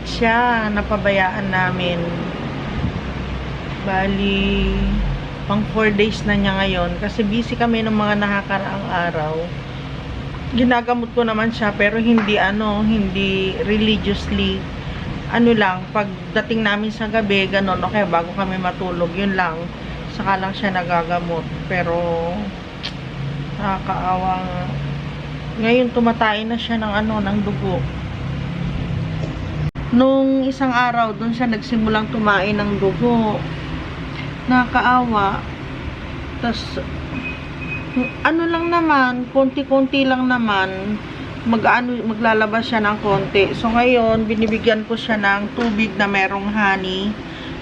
nagkasakit siya. Napabayaan namin. Bali, pang 4 days na niya ngayon. Kasi busy kami ng mga nakakaraang araw. Ginagamot ko naman siya pero hindi ano, hindi religiously. Ano lang, pagdating namin sa gabi, ganun, okay, bago kami matulog, yun lang. Saka lang siya nagagamot. Pero, nakakaawa nga. Ngayon, tumatay na siya ng ano, ng dugo. Nung isang araw, doon siya nagsimulang tumain ng dugo. Nakakaawa. Tapos, ano lang naman, konti-konti lang naman, mag-ano, maglalabas siya ng konti. So, ngayon, binibigyan ko siya ng tubig na merong honey.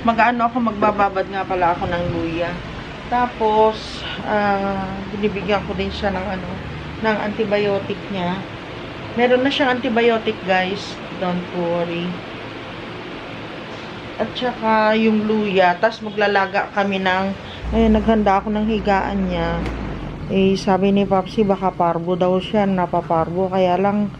Mag-ano ako, magbababad nga pala ako ng luya. Tapos, ah, binibigyan ko din siya ng ano, ng antibiotic niya. Meron na siyang antibiotic, guys. Don't worry. At saka yung luya. Tapos maglalaga kami ng, eh, naghanda ako ng higaan niya. Eh, sabi ni Papsi, baka parbo daw siya, napaparbo. Kaya lang,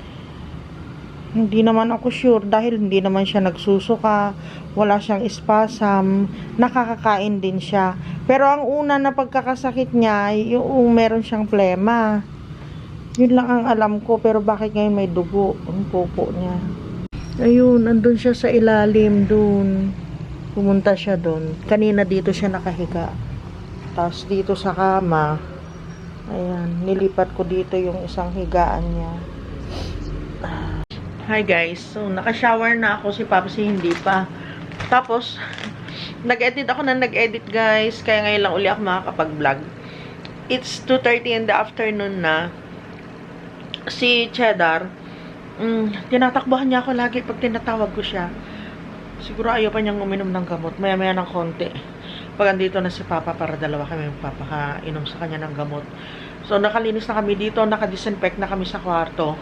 hindi naman ako sure dahil hindi naman siya nagsusuka, wala siyang spasm, nakakakain din siya. Pero ang una na pagkakasakit niya, yung meron siyang plema. Yun lang ang alam ko, pero bakit ngayon may dugo ang pupo niya. Ayun, andun siya sa ilalim dun. Pumunta siya dun. Kanina dito siya nakahiga. Tapos dito sa kama, ayan, nilipat ko dito yung isang higaan niya. Hi guys, so naka-shower na ako si Papsi hindi pa. Tapos, nag-edit ako na nag-edit guys, kaya ngayon lang uli ako makakapag-vlog. It's 2.30 in the afternoon na. Si Cheddar, mm, tinatakbuhan niya ako lagi pag tinatawag ko siya. Siguro ayaw pa niyang uminom ng gamot, maya-maya ng konti. Pag andito na si Papa para dalawa kami magpapakainom sa kanya ng gamot. So, nakalinis na kami dito, nakadisinfect na kami sa kwarto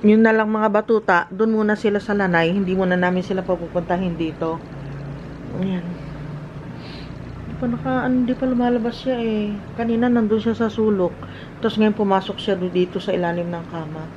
yun na lang mga batuta, doon muna sila sa lanay, hindi muna namin sila papupuntahin dito. Ayan. Hindi pa naka, ano, hindi pa lumalabas siya eh. Kanina nandun siya sa sulok. Tapos ngayon pumasok siya dito sa ilalim ng kama.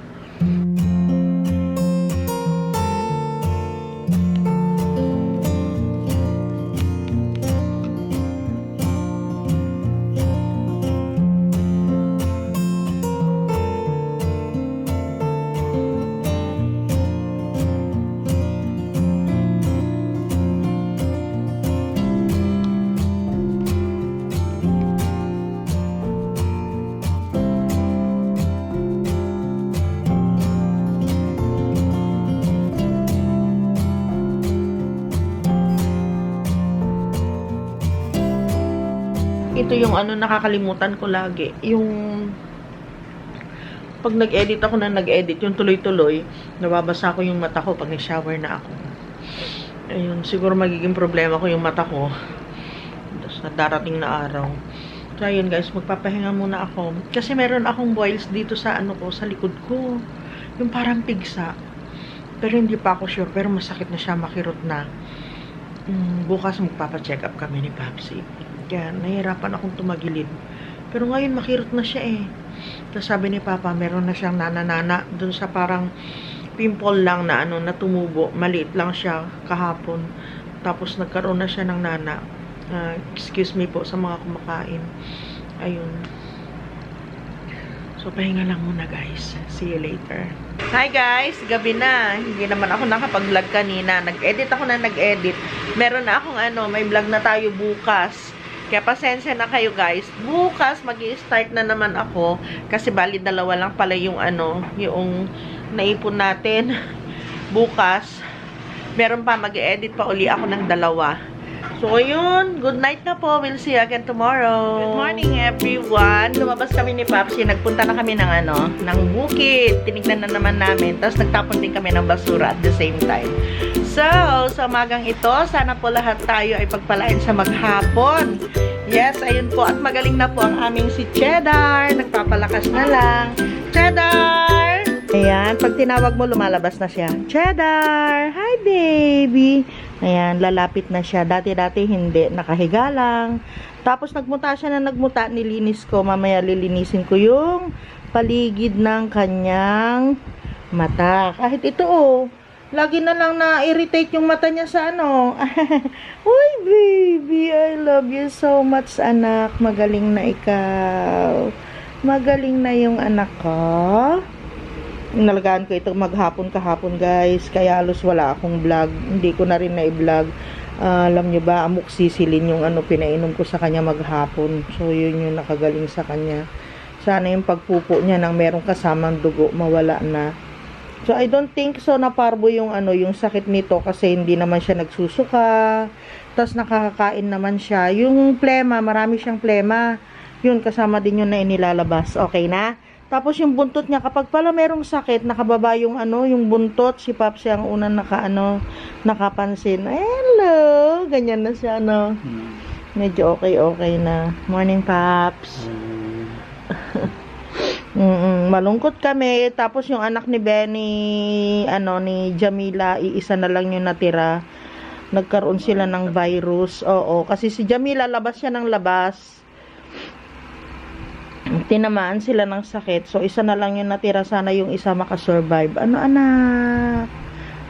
Ito yung ano nakakalimutan ko lagi. Yung pag nag-edit ako na nag-edit, yung tuloy-tuloy, nababasa ko yung mata ko pag nag-shower na ako. Ayun, siguro magiging problema ko yung mata ko sa darating na araw. So, ayun guys, magpapahinga muna ako. Kasi meron akong boils dito sa ano ko, sa likod ko. Yung parang pigsa. Pero hindi pa ako sure, pero masakit na siya, makirot na. Mm, bukas magpapacheck up kami ni Papsi. Kaya nahihirapan akong tumagilid. Pero ngayon makirot na siya eh. Tapos sabi ni Papa, meron na siyang nananana dun sa parang pimple lang na ano, na tumubo. Maliit lang siya kahapon. Tapos nagkaroon na siya ng nana. Ah, excuse me po sa mga kumakain. Ayun. So, pahinga lang muna guys. See you later. Hi guys! Gabi na. Hindi naman ako nakapag-vlog kanina. Nag-edit ako na nag-edit. Meron na akong ano, may vlog na tayo bukas. Kaya pasensya na kayo guys. Bukas mag start na naman ako. Kasi bali dalawa lang pala yung ano, yung naipon natin. Bukas. Meron pa, mag-edit pa uli ako ng dalawa. So, yun. Good night na po. We'll see you again tomorrow. Good morning, everyone. Lumabas kami ni Papsi. Nagpunta na kami ng ano, ng bukid. Tinignan na naman namin. Tapos nagtapon din kami ng basura at the same time. So, sa magang ito, sana po lahat tayo ay pagpalain sa maghapon. Yes, ayun po. At magaling na po ang aming si Cheddar. Nagpapalakas na lang. Cheddar! Ayan, pag tinawag mo, lumalabas na siya. Cheddar! Hi, baby! Ayan, lalapit na siya. Dati-dati hindi, nakahiga lang. Tapos nagmuta siya na nagmuta, nilinis ko. Mamaya lilinisin ko yung paligid ng kanyang mata. Kahit ito oh, Lagi na lang na-irritate yung mata niya sa ano. Uy, baby, I love you so much, anak. Magaling na ikaw. Magaling na yung anak ko. Nalagaan ko ito maghapon kahapon, guys. Kaya halos wala akong vlog. Hindi ko na rin na-vlog. Ah, alam nyo ba, amok sisilin yung ano pinainom ko sa kanya maghapon. So, yun yung nakagaling sa kanya. Sana yung pagpupo niya nang merong kasamang dugo, mawala na. So, I don't think so na parbo yung ano, yung sakit nito kasi hindi naman siya nagsusuka. Tapos nakakakain naman siya. Yung plema, marami siyang plema. Yun, kasama din yun na inilalabas. Okay na? Tapos yung buntot niya, kapag pala merong sakit, nakababa yung ano, yung buntot, si Papsi ang unang naka, ano, nakapansin. Hello! Ganyan na siya, ano. Medyo okay-okay na. Morning, Paps. Mm, malungkot kami. Tapos yung anak ni Benny, ano, ni Jamila, iisa na lang yung natira. Nagkaroon sila ng virus. Oo, kasi si Jamila, labas siya ng labas. Tinamaan sila ng sakit. So, isa na lang yung natira. Sana yung isa makasurvive. Ano, anak?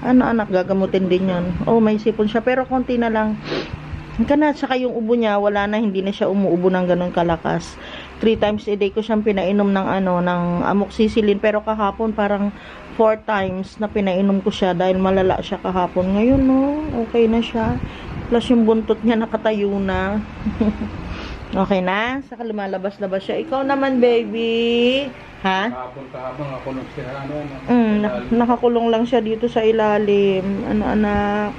Ano, anak? Gagamutin din yun. Oh, may sipon siya. Pero konti na lang. Kana, saka yung ubo niya, wala na, hindi na siya umuubo ng ganun kalakas. Three times a day ko siyang pinainom ng ano, ng amoxicillin. Pero kahapon, parang four times na pinainom ko siya dahil malala siya kahapon. Ngayon, no, okay na siya. Plus yung buntot niya nakatayo na. okay na? Saka lumalabas-labas siya. Ikaw naman, baby. Ha? Kahapon kahapon ako nung sila ano ano. Mm, nak- nakakulong lang siya dito sa ilalim. Ano, anak?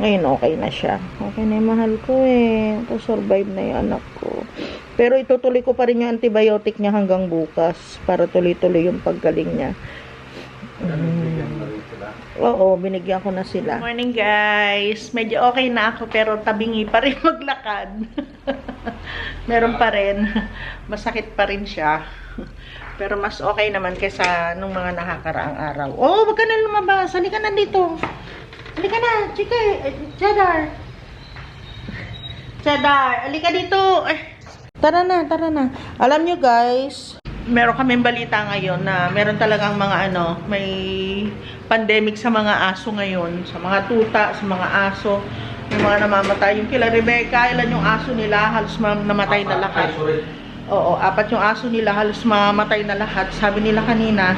Ngayon, okay na siya. Okay na yung mahal ko eh. survive na yung anak ko. Pero itutuloy ko pa rin yung antibiotic niya hanggang bukas para tuloy-tuloy yung paggaling niya. Sila. Oo, binigyan ko na sila. Morning guys. Medyo okay na ako pero tabingi pa rin maglakad. Meron pa rin. Masakit pa rin siya. Pero mas okay naman kaysa nung mga nakakaraang araw. Oh, wag ka na lumabas. Halika na dito. Halika na, chika. eh, Cheddar. Cheddar, halika dito. Eh, Tara na, tara na. Alam nyo guys, meron kaming balita ngayon na meron talagang mga ano, may pandemic sa mga aso ngayon, sa mga tuta, sa mga aso, yung mga namamatay. Yung kila Rebecca, ilan yung aso nila, halos ma- namatay na lahat. Oo, apat yung aso nila, halos mamatay na lahat. Sabi nila kanina,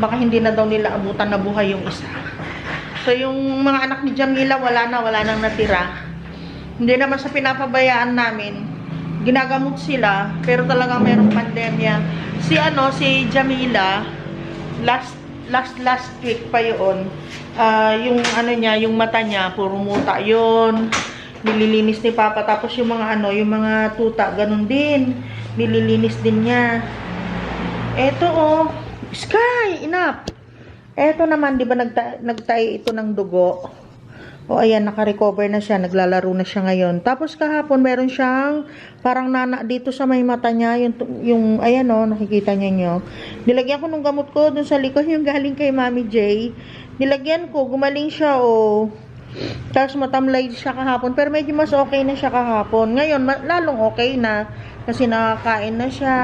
baka hindi na daw nila abutan na buhay yung isa. So, yung mga anak ni Jamila, wala na, wala nang natira. Hindi naman sa pinapabayaan namin, ginagamot sila, pero talagang merong pandemya. Si ano, si Jamila, last last last week pa yun, ah, yung ano niya, yung mata niya, puro muta yun. Nililinis ni Papa. Tapos yung mga ano, yung mga tuta, ganun din. Nililinis din niya. Eto oh, Sky, enough. Eto naman, di ba nagta nagtae ito ng dugo? O ayan, naka-recover na siya, naglalaro na siya ngayon. Tapos kahapon, meron siyang parang nana dito sa may mata niya, yung, yung ayan o, nakikita niya nyo. Nilagyan ko nung gamot ko dun sa likod, yung galing kay Mami J. Nilagyan ko, gumaling siya o. Tapos matamlay siya kahapon, pero medyo mas okay na siya kahapon. Ngayon, lalong okay na. Kasi nakakain na siya.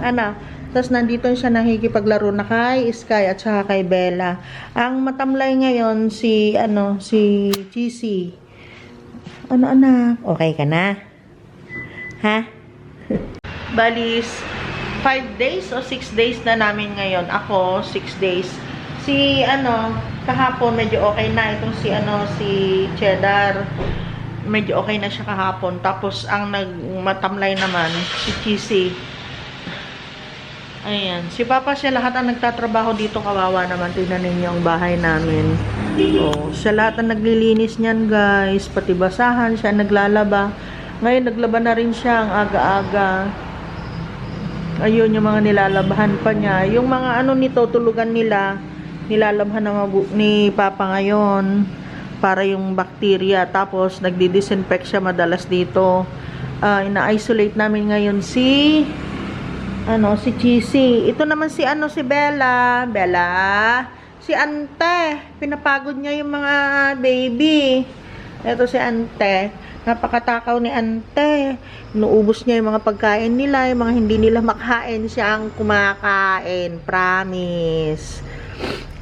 Ano, tapos nandito siya nakikipaglaro na kay Sky at saka kay Bella. Ang matamlay ngayon si ano si GC. Ano anak? Okay ka na? Ha? Balis 5 days o 6 days na namin ngayon. Ako 6 days. Si ano kahapon medyo okay na itong si ano si Cheddar. Medyo okay na siya kahapon. Tapos ang nagmatamlay naman si Cheesy. Ayan. Si Papa siya lahat ang nagtatrabaho dito. Kawawa naman. Tingnan ninyo ang bahay namin. Oh, siya lahat ang naglilinis niyan, guys. Pati basahan, siya naglalaba. Ngayon, naglaba na rin siya ang aga-aga. Ayun, yung mga nilalabahan pa niya. Yung mga ano nito, tulugan nila, nilalabhan ng mabu- ni Papa ngayon para yung bacteria. Tapos, nagdi-disinfect siya madalas dito. Ah, ina-isolate namin ngayon si ano, si Cheesy. Ito naman si ano, si Bella. Bella. Si Ante. Pinapagod niya yung mga baby. Ito si Ante. Napakatakaw ni Ante. Inuubos niya yung mga pagkain nila. Yung mga hindi nila makain. Siya ang kumakain. Promise.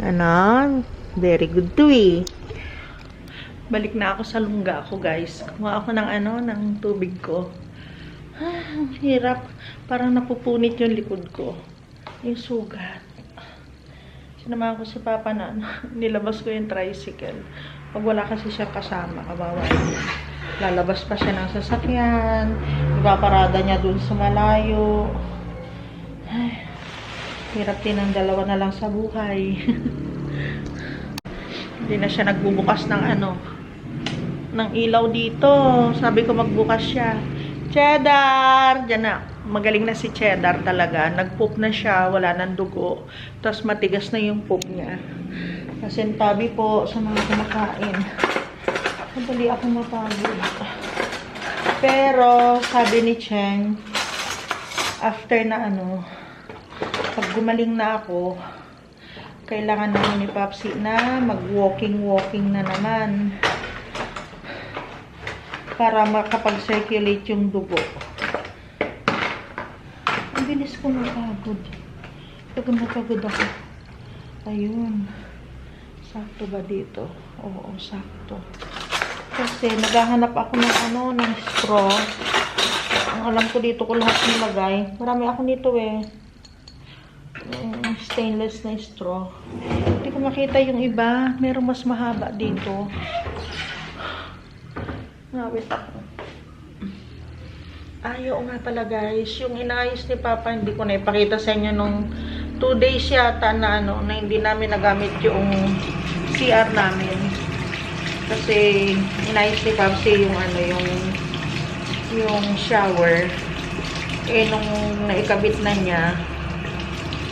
Ano? Very good to eh. Balik na ako sa lungga ko, guys. Kuha ako ng ano, ng tubig ko. Ah, hirap. Parang napupunit yung likod ko. Yung sugat. Sinamahan ko si Papa na nilabas ko yung tricycle. Pag wala kasi siya kasama, kawawa. Lalabas pa siya ng sasakyan. Ipaparada niya dun sa malayo. Ay, hirap din ang dalawa na lang sa buhay. Hindi na siya nagbubukas ng ano, ng ilaw dito. Sabi ko magbukas siya. Cheddar! Diyan na. Magaling na si Cheddar talaga. Nag-poop na siya. Wala nang dugo. Tapos matigas na yung poop niya. Kasintabi po sa mga kumakain. Madali ako mapagod. Pero, sabi ni Cheng, after na ano, pag gumaling na ako, kailangan namin ni Papsi na mag-walking-walking na naman para makapag-circulate yung dugo. Ang bilis ko mapagod. Pagod na pagod ako. Ayun. Sakto ba dito? Oo, sakto. Kasi naghahanap ako ng ano, ng straw. Ang alam ko dito ko lahat nilagay. Marami ako nito eh. Yung stainless na straw. Hindi ko makita yung iba. Merong mas mahaba dito. Nawit ako. Ayaw nga pala guys. Yung inayos ni Papa, hindi ko na ipakita sa inyo nung 2 days yata na ano, na hindi namin nagamit yung CR namin. Kasi inayos ni Papsi yung ano, yung yung shower. Eh, nung naikabit na niya,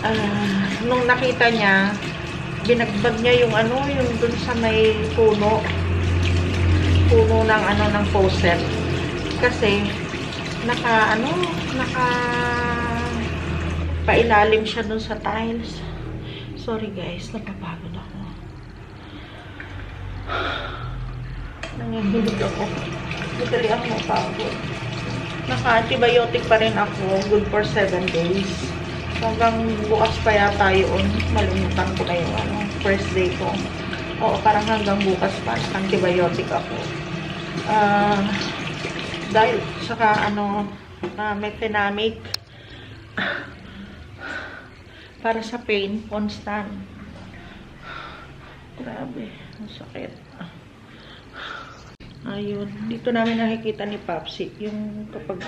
ah, nung nakita niya, binagbag niya yung ano, yung dun sa may puno. Puno ng ano, ng faucet. Kasi, naka, ano, naka, pailalim siya dun sa tiles. Sorry guys, napapagod ako. Nangihilig ako. Madali ako mapagod. Naka-antibiotic pa rin ako. Good for 7 days. Hanggang bukas pa yata yun. Malimutan ko na yung ano, first day ko. Oo, parang hanggang bukas pa. Antibiotic ako. Ah, dahil saka ano, uh, methenamic para sa pain, constant. Grabe, ang sakit. Ayun, dito namin nakikita ni Papsi, yung kapag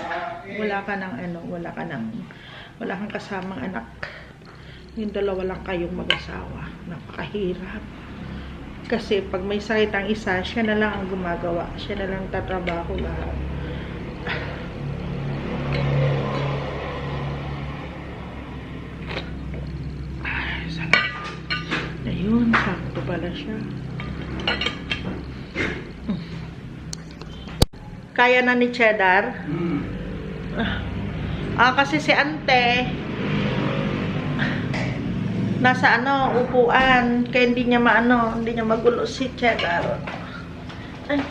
wala ka ng ano, wala ka ng, wala kang kasamang anak. Yung dalawa lang kayong mag-asawa. Napakahirap. Kasi pag may sakit ang isa, siya na lang ang gumagawa. Siya na lang tatrabaho lahat. Ayun, sakto pala siya. Kaya na ni Cheddar. Ah, kasi si Ante, nasa ano, upuan. Kaya hindi niya maano, hindi niya magulo si Cheddar. Ay,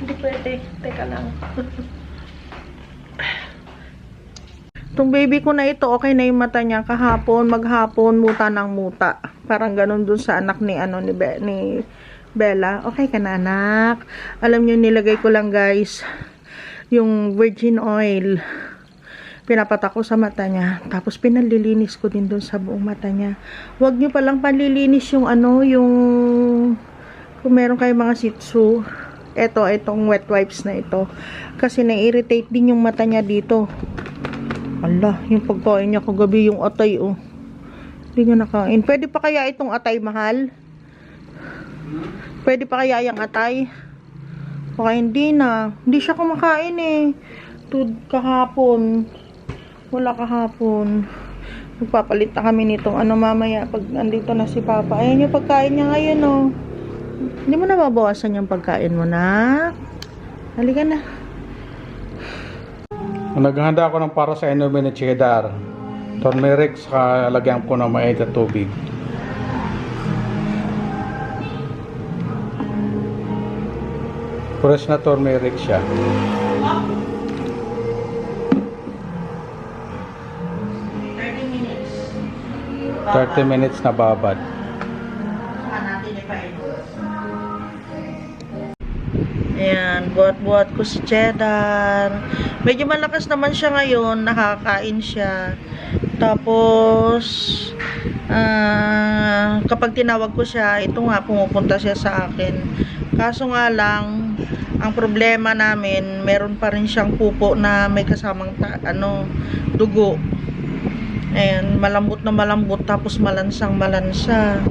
hindi pwede. Teka lang. Itong baby ko na ito, okay na yung mata niya. Kahapon, maghapon, muta ng muta. Parang ganun dun sa anak ni, ano, ni, Be, ni Bella. Okay ka na, anak? Alam niyo, nilagay ko lang, guys, yung virgin oil. Pinapatak ko sa mata niya. Tapos, pinalilinis ko din dun sa buong mata niya. Huwag niyo palang panlilinis yung, ano, yung, kung meron kayong mga sitsu. Ito, itong wet wipes na ito. Kasi na-irritate din yung mata niya dito. Ala, yung pagkain niya kagabi yung atay, oh. Hindi niya nakain. Pwede pa kaya itong atay, mahal? Pwede pa kaya yung atay? Baka hindi na. Hindi siya kumakain, eh. Tud kahapon. Wala kahapon. Magpapalit na kami nitong ano mamaya pag andito na si Papa. Ayan yung pagkain niya ngayon, oh. Hindi mo na babawasan yung pagkain mo na. Halika na. Naghahanda ako ng para sa inumin ni Cheddar. Turmeric sa lagyan ko ng mainit na tubig. Fresh na turmeric siya. 30 minutes na babad. Ayan, buhat-buhat ko si cheddar. Medyo malakas naman siya ngayon, nakakain siya. Tapos, uh, kapag tinawag ko siya, ito nga, pumupunta siya sa akin. Kaso nga lang, ang problema namin, meron pa rin siyang pupo na may kasamang ano, dugo. Ayan, malambot na malambot, tapos malansang malansa.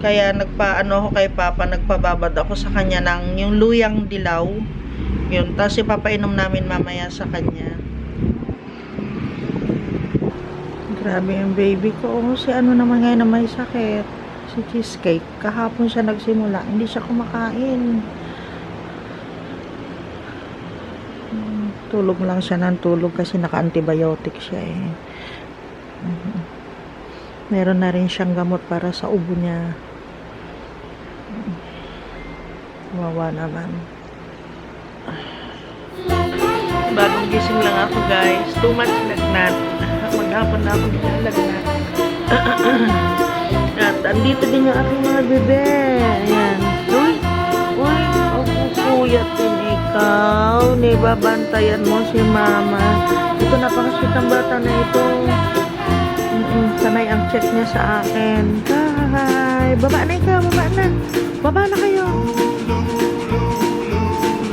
Kaya nagpaano ako kay Papa, nagpababad ako sa kanya ng yung luyang dilaw. Yun, tapos ipapainom namin mamaya sa kanya. Grabe yung baby ko. Oh, si ano naman ngayon na may sakit. Si Cheesecake. Kahapon siya nagsimula. Hindi siya kumakain. Hmm, Tulog lang siya ng tulog kasi naka-antibiotic siya eh. Mhm. Meron na rin siyang gamot para sa ubo niya. Wawa naman. Bagong gising lang ako guys. Too much lagnat. Maghapon na ako nilalagnat. At andito din yung aking mga bebe. Ayan. Uy! Uy! Ako kuyat din ikaw. Nibabantayan mo si mama. Ito napakasweet ang bata na ito. Sanay ang check niya sa akin. Hi! Baba na ikaw, baba na. Baba na kayo.